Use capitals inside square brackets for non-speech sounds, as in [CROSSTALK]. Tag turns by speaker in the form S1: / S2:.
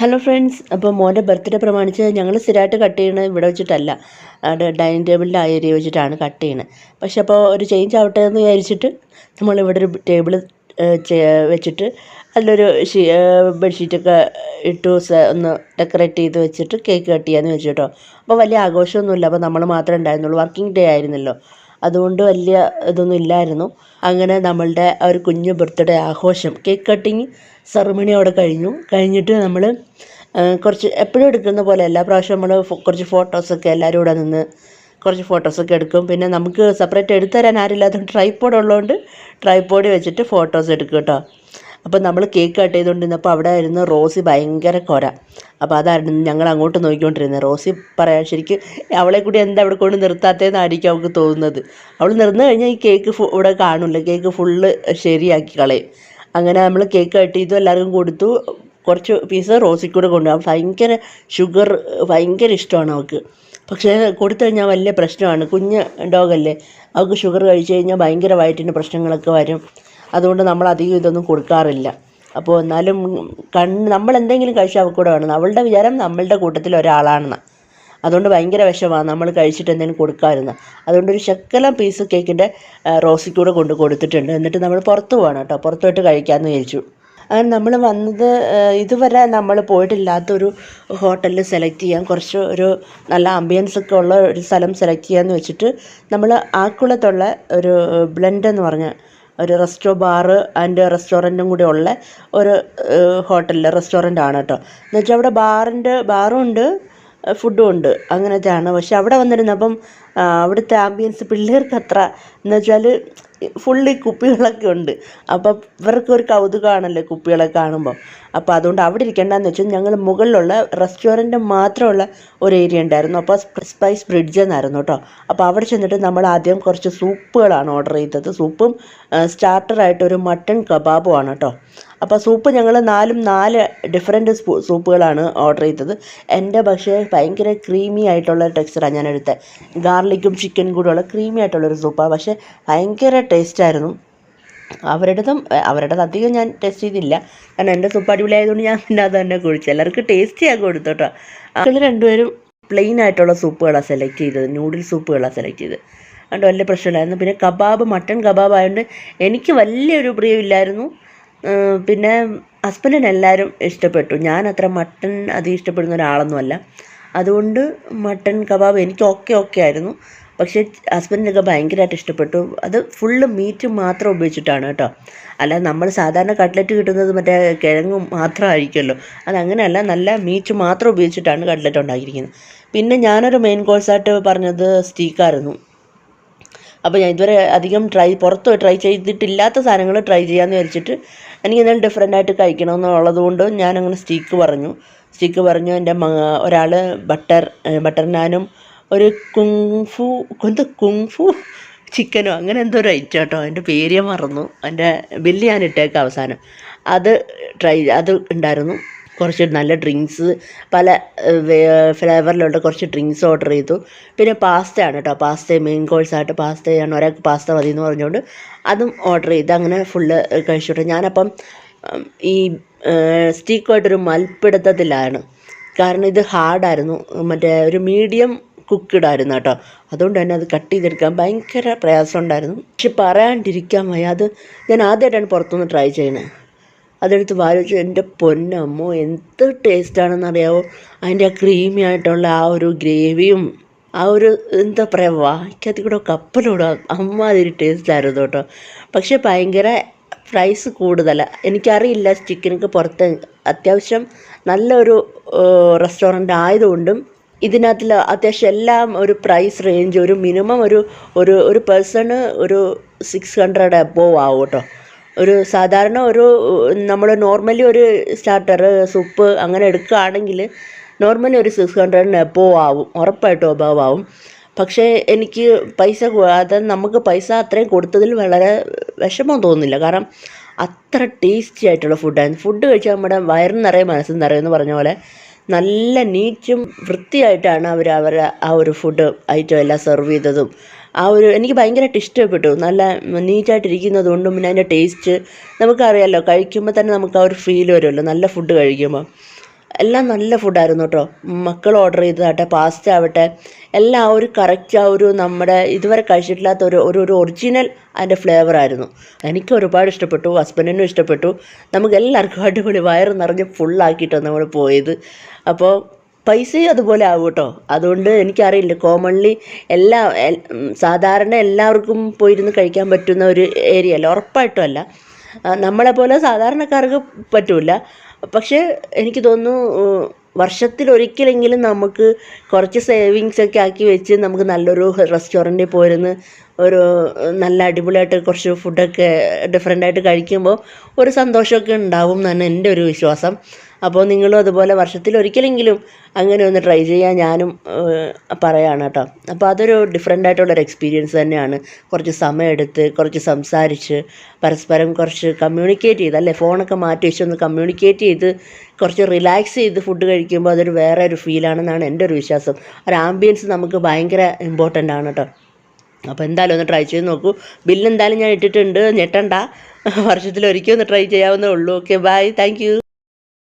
S1: Hello friends അപ്പോൾ മോന്റെ birthday പ്രമാണിച്ച് ഞങ്ങൾ സ്ഥിരമായിട്ട് കട്ട് ചെയ്യണത് ഇവിടെ വെച്ചിട്ടല്ല. ഡൈനിങ് ടേബിളിന്റെ ആ ഏരിയ വെച്ചിട്ടാണ് കട്ട് ചെയ്യണത് പക്ഷെ അപ്പോൾ ഒരു ചേഞ്ച് ആവട്ടെ എന്ന് വിചാരിച്ചിട്ട് നമ്മളിവിടെ ഒരു ടേബിൾ വെച്ചിട്ട് അതിലൊരു ബെഡ്ഷീറ്റൊക്കെ ഇട്ടു ഒന്ന് ഡെക്കറേറ്റ് ചെയ്ത് വെച്ചിട്ട് കേക്ക് കട്ട് ചെയ്യാമെന്ന് വെച്ചു കേട്ടോ. അപ്പോൾ വലിയ ആഘോഷമൊന്നുമില്ല. അപ്പോൾ നമ്മൾ മാത്രമേ ഉണ്ടായിരുന്നുള്ളൂ. വർക്കിംഗ് ഡേ ആയിരുന്നല്ലോ. അതുകൊണ്ട് വലിയ ഇതൊന്നും ഇല്ലായിരുന്നു. അങ്ങനെ നമ്മളുടെ ആ ഒരു കുഞ്ഞു ബർത്ത്ഡേ ആഘോഷം കേക്ക് കട്ടിങ് സെറമണി അവിടെ കഴിഞ്ഞു. കഴിഞ്ഞിട്ട് നമ്മൾ കുറച്ച് എപ്പോഴും എടുക്കുന്ന പോലെ എല്ലാ പ്രാവശ്യം നമ്മൾ കുറച്ച് ഫോട്ടോസൊക്കെ എല്ലാവരും കൂടെ നിന്ന് കുറച്ച് ഫോട്ടോസൊക്കെ എടുക്കും. പിന്നെ നമുക്ക് സെപ്പറേറ്റ് എടുത്തു തരാൻ ആരില്ലാത്തതുകൊണ്ട് ട്രൈപ്പോഡ് ഉള്ളതുകൊണ്ട് ട്രൈപ്പോഡ് വെച്ചിട്ട് ഫോട്ടോസ് എടുക്കും കേട്ടോ. അപ്പോൾ നമ്മൾ കേക്ക് കട്ട് ചെയ്തുകൊണ്ടിരുന്നപ്പോൾ അവിടെ ആയിരുന്നു റോസി ഭയങ്കര കൊര. അപ്പോൾ അതായിരുന്നു ഞങ്ങൾ അങ്ങോട്ട് നോക്കിക്കൊണ്ടിരുന്നത്. റോസി പറയാൻ ശരിക്കും അവളെ കൂടി എന്താ അവിടെ കൊണ്ട് നിർത്താത്തതെന്നായിരിക്കും അവൾക്ക് തോന്നുന്നത്. അവൾ നിർന്നു കഴിഞ്ഞാൽ ഈ കേക്ക് ഇവിടെ കാണില്ല കേക്ക് ഫുള്ള് ശരിയാക്കി കളയും. അങ്ങനെ നമ്മൾ കേക്ക് കട്ട് ചെയ്തു എല്ലാവർക്കും കൊടുത്തു. കുറച്ച് പീസ് റോസിക്കൂടെ കൊണ്ടുപോകാം ഭയങ്കര ഷുഗർ ഭയങ്കര ഇഷ്ടമാണ് അവൾക്ക്. പക്ഷേ കൊടുത്തു കഴിഞ്ഞാൽ വലിയ പ്രശ്നമാണ്. കുഞ്ഞ് ഡോഗല്ലേ അവൾക്ക് ഷുഗർ കഴിച്ചു കഴിഞ്ഞാൽ ഭയങ്കര വയറ്റിന് പ്രശ്നങ്ങളൊക്കെ വരും. അതുകൊണ്ട് നമ്മൾ അധികം ഇതൊന്നും കൊടുക്കാറില്ല. അപ്പോൾ എന്നാലും കണ്ണ് നമ്മൾ എന്തെങ്കിലും കഴിച്ചാൽ അവൾക്ക് കൂടെ വേണം. അവളുടെ വിചാരം നമ്മളുടെ കൂട്ടത്തിൽ ഒരാളാണെന്ന്. അതുകൊണ്ട് ഭയങ്കര വിഷമാണ് നമ്മൾ കഴിച്ചിട്ട് എന്തെങ്കിലും കൊടുക്കാമായിരുന്നു അതുകൊണ്ട് ഒരു ശക്കലം പീസ് കേക്കിന്റെ റോസിക്കൂടെ കൊണ്ട് കൊടുത്തിട്ടുണ്ട്. എന്നിട്ട് നമ്മൾ പുറത്ത് പോകണം കേട്ടോ. പുറത്തോട്ട് കഴിക്കാമെന്ന് വിചാരിച്ചു. അങ്ങനെ നമ്മൾ വന്നത് ഇതുവരെ നമ്മൾ പോയിട്ടില്ലാത്തൊരു ഹോട്ടലിൽ സെലക്ട് ചെയ്യാൻ കുറച്ച് ഒരു നല്ല ആംബിയൻസ് ഒക്കെ ഉള്ള ഒരു സ്ഥലം സെലക്ട് ചെയ്യാമെന്ന് വെച്ചിട്ട് നമ്മൾ ആക്കുളത്തുള്ള ഒരു ബ്ലെൻഡ് എന്ന് പറഞ്ഞ ഒരു റെസ്റ്റോ ബാർ ആൻഡ് റെസ്റ്റോറന്റും കൂടെ ഉള്ള ഒരു ഹോട്ടലിൽ റെസ്റ്റോറന്റ് ആണ് കേട്ടോ. എന്ന് വെച്ചാൽ അവിടെ ബാറിന്റെ ബാറും ഉണ്ട് ഫുഡും ഉണ്ട് അങ്ങനത്തെയാണ്. പക്ഷെ അവിടെ വന്നിരുന്നപ്പം അവിടുത്തെ ആംബിയൻസ് പിള്ളേർക്ക് അത്ര എന്ന് വെച്ചാൽ ഫുള്ളി കുപ്പികളൊക്കെ ഉണ്ട്. അപ്പോൾ ഇവർക്ക് ഒരു കൗതുകമാണല്ലോ കുപ്പികളെ കാണുമ്പോൾ അപ്പോൾ അതുകൊണ്ട് അവിടെ ഇരിക്കേണ്ടതെന്ന് വെച്ചാൽ ഞങ്ങൾ മുകളിലുള്ള റെസ്റ്റോറന്റ് മാത്രമുള്ള ഒരു ഏരിയ ഉണ്ടായിരുന്നു. അപ്പോൾ സ്പൈസ് ബ്രിഡ്ജ് എന്നായിരുന്നു കേട്ടോ. അപ്പോൾ അവിടെ ചെന്നിട്ട് നമ്മൾ ആദ്യം കുറച്ച് സൂപ്പുകളാണ് ഓർഡർ ചെയ്തത്. സൂപ്പും സ്റ്റാർട്ടറായിട്ട് ഒരു മട്ടൺ കബാബും ആണ് കേട്ടോ. അപ്പോൾ സൂപ്പ് ഞങ്ങൾ നാലും നാല് ഡിഫറെന്റ് സൂപ്പുകളാണ് ഓർഡർ ചെയ്തത്. എന്റെ പക്ഷേ ഭയങ്കര ക്രീമി ആയിട്ടുള്ള ടെക്സ്ചറാണ് ഞാൻ എടുത്തത് ഗാർലിക്കും ചിക്കൻ കൂടെയുള്ള ക്രീമി ആയിട്ടുള്ളൊരു സൂപ്പാണ് പക്ഷേ ഭയങ്കര ടേസ്റ്റായിരുന്നു അവരുടേതും അവരുടേത് അധികം ഞാൻ ടേസ്റ്റ് ചെയ്തില്ല. കാരണം എന്റെ സൂപ്പ് അടിപൊളിയായതുകൊണ്ട് ഞാൻ പിന്നെ അത് തന്നെ കുഴിച്ചു എല്ലാവർക്കും ടേസ്റ്റ് ഞാൻ കൊടുത്തു രണ്ടുപേരും പ്ലെയിൻ ആയിട്ടുള്ള സൂപ്പുകളാണ് സെലക്ട് ചെയ്തത്. നൂഡിൽ സൂപ്പുകളാണ് സെലക്ട് ചെയ്തത്. അതുകൊണ്ട് വലിയ പ്രശ്നമില്ലായിരുന്നു. പിന്നെ കബാബ് മട്ടൺ കബാബ് ആയതുകൊണ്ട് എനിക്ക് വലിയൊരു പ്രിയമില്ലായിരുന്നു. പിന്നെ ഹസ്ബൻഡിന് എല്ലാവരും ഇഷ്ടപ്പെട്ടു. ഞാൻ അത്ര മട്ടൺ അധികം ഇഷ്ടപ്പെടുന്ന ഒരാളൊന്നുമല്ല. അതുകൊണ്ട് മട്ടൺ കബാബ് എനിക്ക് ഓക്കെ ഓക്കെ ആയിരുന്നു. പക്ഷേ ഹസ്ബൻഡിനൊക്കെ ഭയങ്കരമായിട്ട് ഇഷ്ടപ്പെട്ടു. അത് ഫുള്ള് മീറ്റ് മാത്രം ഉപയോഗിച്ചിട്ടാണ് കേട്ടോ. അല്ല നമ്മൾ സാധാരണ കട്ട്ലറ്റ് കിട്ടുന്നത് മറ്റേ കിഴങ്ങും മാത്രമായിരിക്കുമല്ലോ. അതങ്ങനെയല്ല നല്ല മീറ്റ് മാത്രം ഉപയോഗിച്ചിട്ടാണ് കട്ട്ലറ്റ് ഉണ്ടാക്കിയിരിക്കുന്നത്. പിന്നെ ഞാനൊരു മെയിൻ കോഴ്സായിട്ട് പറഞ്ഞത് സ്റ്റീക്കായിരുന്നു അപ്പോൾ ഞാൻ ഇതുവരെ അധികം ട്രൈ പുറത്ത് ട്രൈ ചെയ്തിട്ടില്ലാത്ത സാധനങ്ങൾ ട്രൈ ചെയ്യാമെന്ന് വിചാരിച്ചിട്ട് എനിക്ക് എന്തെങ്കിലും ഡിഫറെന്റ് ആയിട്ട് കഴിക്കണമെന്നുള്ളത് കൊണ്ട് അങ്ങനെ സ്റ്റീക്ക് പറഞ്ഞു. സ്റ്റീക്ക് പറഞ്ഞു എന്റെ ഒരാൾ ബട്ടർ ബട്ടർ നാനും ഒരു കുങ്ഫു എന്ത് കുങ്ഫു ചിക്കനോ അങ്ങനെ എന്തോ ഒരു ഐറ്റം കേട്ടോ അതിന്റെ പേര് ഞാൻ മറന്നു. അതിന്റെ ബില്ല് ഞാൻ ഇട്ടേക്കാം അവസാനം. അത് ട്രൈ അത് ഉണ്ടായിരുന്നു. കുറച്ച് നല്ല ഡ്രിങ്ക്സ് പല ഫ്ലേവറിലുള്ള കുറച്ച് ഡ്രിങ്ക്സ് ഓർഡർ ചെയ്തു. പിന്നെ പാസ്തയാണ് കേട്ടോ പാസ്ത മെയിൻ കോഴ്സായിട്ട് പാസ്തയാണ്. ഒരാൾക്ക് പാസ്ത മതി എന്ന് പറഞ്ഞുകൊണ്ട് അതും ഓർഡർ ചെയ്ത്. അങ്ങനെ ഫുള്ള് കഴിച്ചു ഞാനപ്പം ഉം, ഈ സ്റ്റീക്കുമായിട്ടൊരു മൽപ്പിടുത്തത്തിലാണ്. കാരണം ഇത് ഹാർഡായിരുന്നു മറ്റേ ഒരു മീഡിയം കുക്ക്ഡ് കേട്ടോ അതുകൊണ്ട് തന്നെ അത് കട്ട് ചെയ്തെടുക്കാൻ ഭയങ്കര പ്രയാസം ഉണ്ടായിരുന്നു. പക്ഷെ പറയാണ്ടിരിക്കാൻ വയ്യ. അത് ഞാൻ ആദ്യമായിട്ടാണ് പുറത്തുനിന്ന് ട്രൈ ചെയ്യുന്നത്. അതെടുത്ത് വായിച്ചു എന്റെ പൊന്നമ്മോ എന്ത് ടേസ്റ്റാണെന്ന് അറിയാവോ അതിന്റെ ആ ക്രീമി ആയിട്ടുള്ള ആ ഒരു ഗ്രേവിയും ആ ഒരു എന്താ പറയുക വായിക്കകത്ത് കൂടെ കപ്പലൂടെ അമ്മാതിരി ടേസ്റ്റായിരുന്നു കേട്ടോ. പക്ഷേ ഭയങ്കര പ്രൈസ് കൂടുതലാണ് എനിക്കറിയില്ല ചിക്കനൊക്കെ പുറത്ത്. അത്യാവശ്യം നല്ലൊരു റെസ്റ്റോറന്റ് ആയതുകൊണ്ടും ഇതിനകത്തിൽ അത്യാവശ്യം എല്ലാം ഒരു പ്രൈസ് റേഞ്ച് ഒരു മിനിമം ഒരു ഒരു ഒരു പേഴ്സണ് ഒരു സിക്സ് ഹൺഡ്രഡ് അബോവ് ആവും കേട്ടോ. ഒരു സാധാരണ ഒരു നമ്മൾ നോർമലി ഒരു സ്റ്റാർട്ടർ സൂപ്പ് അങ്ങനെ എടുക്കുകയാണെങ്കിൽ നോർമലി ഒരു സിക്സ് ഹൺഡ്രഡിന് എബോവ് ആവും ഉറപ്പായിട്ടും അബവ് ആവും. പക്ഷേ എനിക്ക് പൈസ അത് നമുക്ക് പൈസ അത്രയും കൊടുത്തതിൽ വളരെ വിഷമം തോന്നുന്നില്ല. കാരണം അത്ര ടേസ്റ്റി ആയിട്ടുള്ള ഫുഡായിരുന്നു ഫുഡ് കഴിച്ചാൽ നമ്മുടെ വയറും നിറയെ മനസ്സും നിറയും എന്ന് പറഞ്ഞ പോലെ നല്ല നീറ്റും വൃത്തിയായിട്ടാണ് അവർ അവരെ ആ ഒരു ഫുഡ് ഐറ്റം എല്ലാം സെർവ് ചെയ്തതും. ആ ഒരു എനിക്ക് ഭയങ്കരമായിട്ട് ഇഷ്ടപ്പെട്ടു. നല്ല നീറ്റായിട്ടിരിക്കുന്നത് കൊണ്ടും പിന്നെ അതിന്റെ ടേസ്റ്റ് നമുക്കറിയാമല്ലോ കഴിക്കുമ്പോൾ തന്നെ നമുക്ക് ആ ഒരു ഫീൽ വരുമല്ലോ. നല്ല ഫുഡ് കഴിക്കുമ്പോൾ എല്ലാം നല്ല ഫുഡായിരുന്നു കേട്ടോ മക്കൾ ഓർഡർ ചെയ്തതാട്ടെ പാസ്ത ആവട്ടെ എല്ലാം ആ ഒരു കറക്റ്റ് ആ ഒരു നമ്മുടെ ഇതുവരെ കഴിച്ചിട്ടില്ലാത്ത ഒരു ഒരു ഒരു ഒറിജിനൽ അതിന്റെ ഫ്ലേവർ ആയിരുന്നു. എനിക്ക് ഒരുപാട് ഇഷ്ടപ്പെട്ടു ഹസ്ബൻഡിനും ഇഷ്ടപ്പെട്ടു. നമുക്ക് എല്ലാവർക്കും അടിപൊളി വയറ് നിറഞ്ഞ് ഫുള്ളാക്കിയിട്ടാണ് നമ്മൾ പോയത്. അപ്പോൾ പൈസയും അതുപോലെ ആവും കേട്ടോ. അതുകൊണ്ട് എനിക്കറിയില്ല. കോമൺലി എല്ലാ സാധാരണ എല്ലാവർക്കും പോയിരുന്ന് കഴിക്കാൻ പറ്റുന്ന ഒരു ഏരിയ അല്ല. ഉറപ്പായിട്ടും അല്ല. നമ്മളെ പോലെ സാധാരണക്കാർക്ക് പറ്റില്ല പക്ഷേ എനിക്ക് തോന്നുന്നു വർഷത്തിലൊരിക്കലെങ്കിലും നമുക്ക് കുറച്ച് സേവിങ്സ് ഒക്കെ ആക്കി വെച്ച് നമുക്ക് നല്ലൊരു റെസ്റ്റോറന്റിൽ പോയിരുന്ന് ഒരു നല്ല അടിപൊളിയായിട്ട് കുറച്ച് ഫുഡൊക്കെ ഡിഫറെന്റ് ആയിട്ട് കഴിക്കുമ്പോൾ ഒരു സന്തോഷമൊക്കെ ഉണ്ടാവും എന്നാണ് എന്റെ ഒരു വിശ്വാസം. അപ്പോൾ നിങ്ങളും അതുപോലെ വർഷത്തിൽ ഒരിക്കലെങ്കിലും അങ്ങനെ ഒന്ന് ട്രൈ ചെയ്യാൻ ഞാനും പറയാണ് കേട്ടോ. അപ്പോൾ അതൊരു ഡിഫറെന്റ് ആയിട്ടുള്ളൊരു എക്സ്പീരിയൻസ് തന്നെയാണ്. കുറച്ച് സമയമെടുത്ത് കുറച്ച് സംസാരിച്ച് പരസ്പരം കുറച്ച് കമ്മ്യൂണിക്കേറ്റ് ചെയ്ത് അല്ലേ? ഫോണൊക്കെ മാറ്റി വെച്ചൊന്ന് കമ്മ്യൂണിക്കേറ്റ് ചെയ്ത് കുറച്ച് റിലാക്സ് ചെയ്ത് ഫുഡ് കഴിക്കുമ്പോൾ അതൊരു വേറെ ഒരു ഫീലാണെന്നാണ് എന്റെ ഒരു വിശ്വാസം. ഒരു ആംബിയൻസ് നമുക്ക് ഭയങ്കര ഇമ്പോർട്ടന്റ് ആണ് കേട്ടോ. അപ്പോൾ എന്തായാലും ഒന്ന് ട്രൈ ചെയ്ത് നോക്കൂ. ബില്ല് എന്തായാലും ഞാൻ ഇട്ടിട്ടുണ്ട്. ഞെട്ടണ്ട. [LAUGHS] വർഷത്തിൽ ഒരിക്കൽ ഒന്ന് ട്രൈ ചെയ്യാവുന്നേ ഉള്ളൂ. Okay bye thank